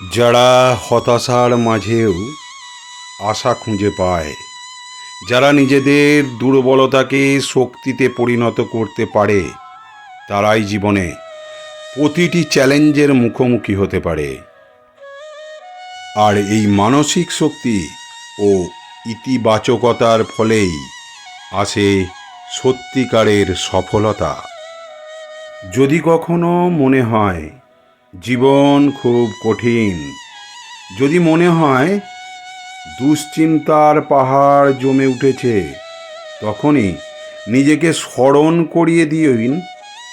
যারা হতাশার মাঝেও আশা খুঁজে পায়, যারা নিজেদের দুর্বলতাকে শক্তিতে পরিণত করতে পারে, তারাই জীবনে প্রতিটি চ্যালেঞ্জের মুখোমুখি হতে পারে। আর এই মানসিক শক্তি ও ইতিবাচকতার ফলেই আসে সত্যিকারের সফলতা। যদি কখনো মনে হয় জীবন খুব কঠিন। যদি মনে হয়, দুশ্চিন্তার পাহাড় জমে উঠেছে, তখনই নিজেকে স্মরণ করিয়ে দিন,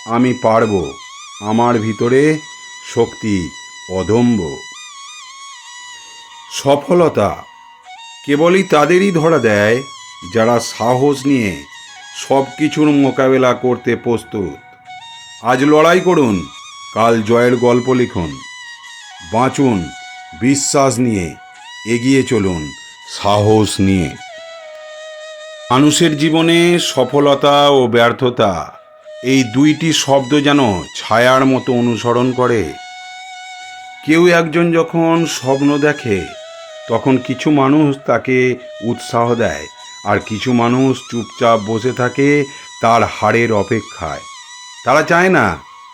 আমি পারব, আমার ভিতরে শক্তি অদম্য সফলতা কেবলই তাদেরই ধরা দেয়, যারা সাহস নিয়ে সব কিছুর মোকাবেলা করতে প্রস্তুত। আজ লড়াই করুন কাল জয়ের গল্প লিখুন। বাঁচুন, বিশ্বাস নিয়ে, এগিয়ে চলুন, সাহস নিয়ে। মানুষের জীবনে সফলতা ও ব্যর্থতা, এই দুইটি শব্দ যেন ছায়ার মতো অনুসরণ করে। কেউ একজন যখন স্বপ্ন দেখে, তখন কিছু মানুষ তাকে উৎসাহ দেয়, আর কিছু মানুষ চুপচাপ বসে থাকে তার হারের অপেক্ষায়। তারা চায় না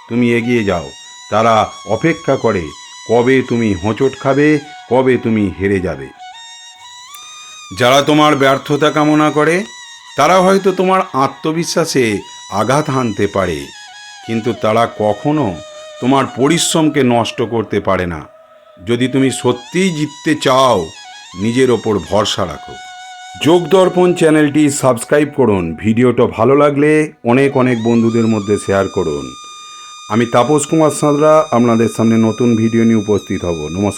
তুমি এগিয়ে যাও। তারা অপেক্ষা করে, কবে তুমি হোঁচট খাবে, কবে তুমি হেরে যাবে। যারা তোমার ব্যর্থতা কামনা করে, তারা হয়তো তোমার আত্মবিশ্বাসে আঘাত হানতে পারে, কিন্তু তারা কখনো তোমার পরিশ্রমকে নষ্ট করতে পারে না। যদি তুমি সত্যিই জিততে চাও, নিজের ওপর ভরসা রাখো। যোগ দর্পণ চ্যানেলটি সাবস্ক্রাইব করুন। ভিডিওটা ভালো লাগলে অনেক অনেক বন্ধুদের মধ্যে শেয়ার করুন। আমি তাপস কুমার সাঁতরা আপনাদের সামনে নতুন ভিডিও নিয়ে উপস্থিত হব। নমস্কার।